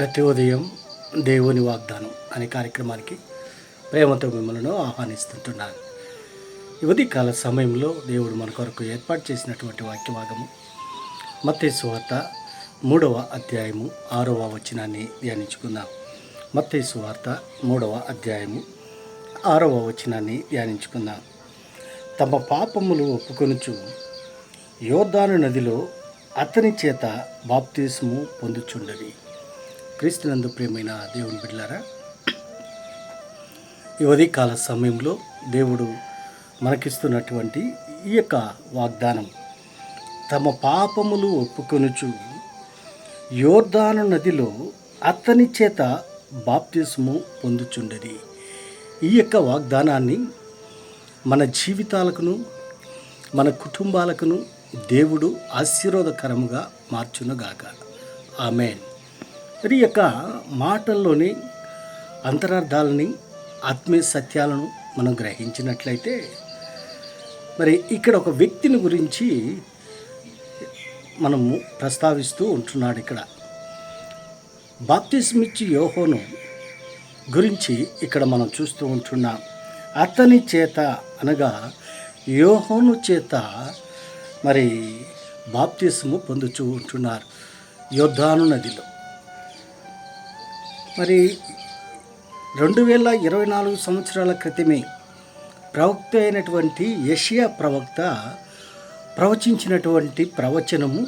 ప్రతి ఉదయం దేవుని వాగ్దానం అనే కార్యక్రమానికి ప్రేమతో మిమ్మల్ని ఆహ్వానిస్తుంటున్నాను. ఈ ఉదయకాల సమయంలో దేవుడు మన కొరకు ఏర్పాటు చేసినటువంటి వాక్యభాగము మత్తయి మూడవ అధ్యాయము ఆరవ వచనాన్ని ధ్యానించుకుందాం. మత్తయి సువార్త మూడవ అధ్యాయము ఆరవ వచనాన్ని ధ్యానించుకుందాం. తమ పాపములు ఒప్పుకొనుచు యోర్దాను నదిలో అతని చేత బాప్తీసము పొందుచుండవి క్రీస్తునందు ప్రియమైన దేవుని బిడ్డలారా యువది కాల సమయంలో దేవుడు మనకిస్తున్నటువంటి ఈ యొక్క వాగ్దానం తమ పాపములు ఒప్పుకొనుచు యోర్దాను నదిలో అతని చేత బాప్తిస్ము పొందుచుండది ఈ యొక్క వాగ్దానాన్ని మన జీవితాలకును మన కుటుంబాలకును దేవుడు ఆశీర్వాదకరముగా మార్చునుగాక. ఆమెన్. మరి యొక్క మాటల్లోని అంతరార్థాలని ఆత్మీయ సత్యాలను మనం గ్రహించినట్లయితే మరి ఇక్కడ ఒక వ్యక్తిని గురించి మనము ప్రస్తావిస్తూ ఉంటున్నాడు ఇక్కడ. బాప్తిస్మిచ్చి యోహోను గురించి ఇక్కడ మనం చూస్తూ ఉంటున్నాం. అతని చేత అనగా యోహోను చేత మరి బాప్తిస్ము పొందుచూ ఉంటున్నారు యోద్ధాను నదిలో. మరి రెండు వేల ఇరవై నాలుగు సంవత్సరాల క్రితమే ప్రవక్త అయినటువంటి యషియా ప్రవక్త ప్రవచించినటువంటి ప్రవచనము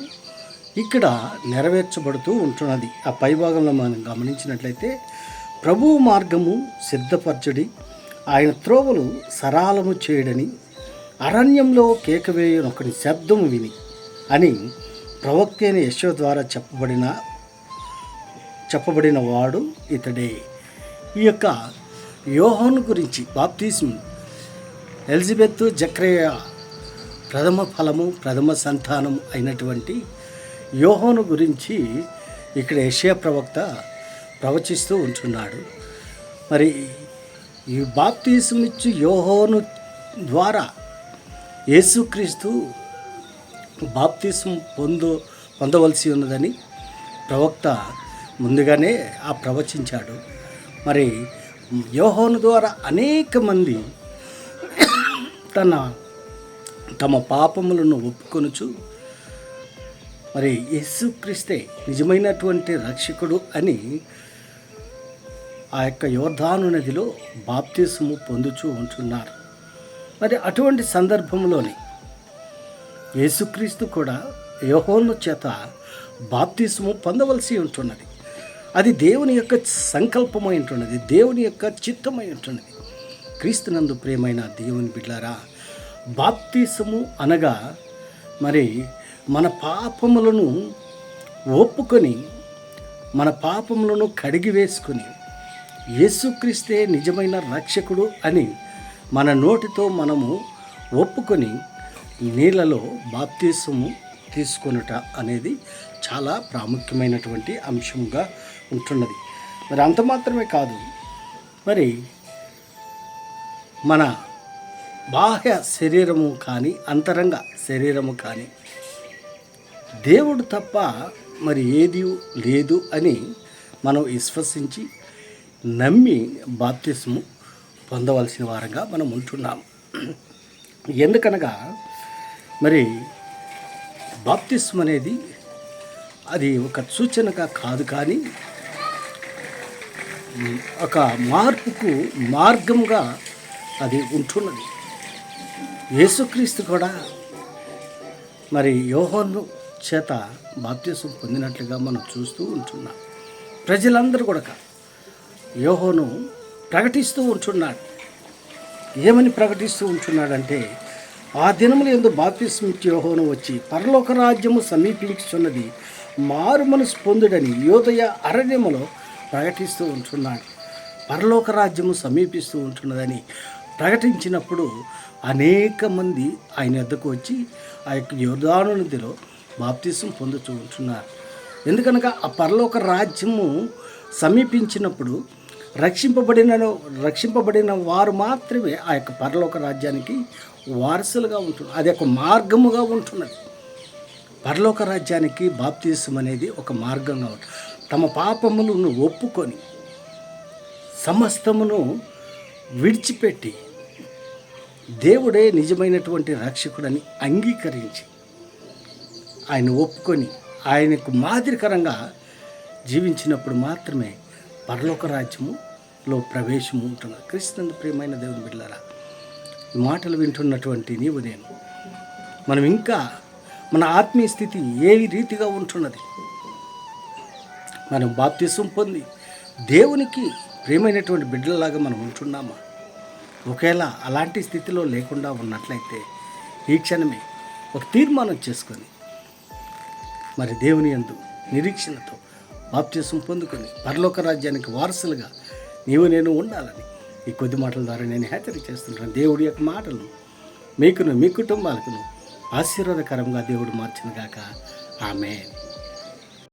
ఇక్కడ నెరవేర్చబడుతూ ఉంటున్నది. ఆ పైభాగంలో మనం గమనించినట్లయితే ప్రభువు మార్గము సిద్ధపరచడి ఆయన త్రోవలు సరాలము చేయడని అరణ్యంలో కేకవేయనొకని శబ్దము విని అని ప్రవక్త అయిన యశో ద్వారా చెప్పబడిన చెప్పబడిన వాడు ఇతడే. ఈ యొక్క యోహోన్ గురించి బాప్తిజం ఎలిజబెత్ జక్రయ ప్రథమ ఫలము ప్రథమ సంతానం అయినటువంటి యోహోను గురించి ఇక్కడ ఏషియా ప్రవక్త ప్రవచిస్తూ ఉంటున్నాడు. మరి ఈ బాప్తిజం ఇచ్చి యోహోను ద్వారా యేసుక్రీస్తు బాప్తిజం పొందు పొందవలసి ఉన్నదని ప్రవక్త ముందుగానే ఆ ప్రవచించాడు. మరి యోహోను ద్వారా అనేక మంది తన తమ పాపములను ఒప్పుకొనుచు మరి యేసుక్రీస్తే నిజమైనటువంటి రక్షకుడు అని ఆ యొక్క యోర్ధాను నదిలో బాప్తీసము పొందుచూ ఉంటున్నారు. మరి అటువంటి సందర్భంలోనే యేసుక్రీస్తు కూడా యోహోను చేత బాప్తీసము పొందవలసి ఉంటున్నది. అది దేవుని యొక్క సంకల్పమై ఉంటున్నది దేవుని యొక్క చిత్తమై ఉంటున్నది క్రీస్తునందు ప్రేమైన దేవుని బిడ్లారా బాప్తీసము అనగా మరి మన పాపములను ఒప్పుకొని మన పాపములను కడిగి వేసుకొని యేసుక్రీస్తే నిజమైన రక్షకుడు అని మన నోటితో మనము ఒప్పుకొని నీళ్ళలో బాప్తీసము తీసుకొనుట అనేది చాలా ప్రాముఖ్యమైనటువంటి అంశంగా ఉంటున్నది. మరి అంత మాత్రమే కాదు మరి మన బాహ్య శరీరము కానీ అంతరంగ శరీరము కానీ దేవుడు తప్ప మరి ఏది లేదు అని మనం విశ్వసించి నమ్మి బాప్తిస్ము పొందవలసిన వారంగా మనం ఉంటున్నాం. ఎందుకనగా మరి బాప్తిస్మ అనేది అది ఒక సూచనగా కాదు కానీ ఒక మార్పుకు మార్గంగా అది ఉంటున్నది. యేసుక్రీస్తు కూడా మరి యోహోను చేత బాప్త్యసం పొందినట్లుగా మనం చూస్తూ ఉంటున్నాం. ప్రజలందరూ కూడా యోహోను ప్రకటిస్తూ ఉంటున్నాడు. ఏమని ప్రకటిస్తూ ఉంటున్నాడంటే ఆ దినములు ఎందు బాప్తిస్మిచ్చి యోహోను వచ్చి పరలోక రాజ్యము సమీపించుచున్నది మారు మనసు పొందుడని యోదయ అరణ్యములో ప్రకటిస్తూ ఉంటున్నాడు. పరలోక రాజ్యము సమీపిస్తూ ఉంటున్నదని ప్రకటించినప్పుడు అనేక మంది ఆయన వద్దకు వచ్చి ఆ యొక్క యోర్దాను నదిలో బాప్తిసం పొందుతూ ఉంటున్నారు. ఎందుకనగా ఆ పరలోక రాజ్యము సమీపించినప్పుడు రక్షింపబడిన రక్షింపబడిన వారు మాత్రమే ఆ యొక్క పరలోక రాజ్యానికి వారసులుగా ఉంటున్నారు అది ఒక మార్గముగా ఉంటున్నది. పరలోక రాజ్యానికి బాప్తీసం అనేది ఒక మార్గంగా ఉంటుంది తమ పాపములను ఒప్పుకొని సమస్తమును విడిచిపెట్టి దేవుడే నిజమైనటువంటి రక్షకుడని అంగీకరించి ఆయన ఒప్పుకొని ఆయనకు మాదిరికరంగా జీవించినప్పుడు మాత్రమే పరలోక రాజ్యములో ప్రవేశము ఉంటుంది క్రీస్తునందు ప్రియమైన దేవుని బిడ్డలారా ఈ మాటలు వింటున్నటువంటి నీవు నేను మనం ఇంకా మన ఆత్మీయ స్థితి ఏ రీతిగా ఉంటున్నది? మనం బాప్తిసం పొంది దేవునికి ప్రియమైనటువంటి బిడ్డలలాగా మనం ఉంటున్నామా? ఒకవేళ అలాంటి స్థితిలో లేకుండా ఉన్నట్లయితే ఈ క్షణమే ఒక తీర్మానం చేసుకొని మరి దేవుని యందు నిరీక్షణతో బాప్తిసం పొందుకొని పరలోక రాజ్యానికి వారసులుగా నీవు నేను ఉండాలని ఈ కొద్ది మాటల ద్వారా నేను హెచ్చరిక చేస్తుంటాను. దేవుడి యొక్క మాటలు మీకును మీ కుటుంబాలకును ఆశీర్వాదకరంగా దేవుడు మార్చిన గాక. ఆమె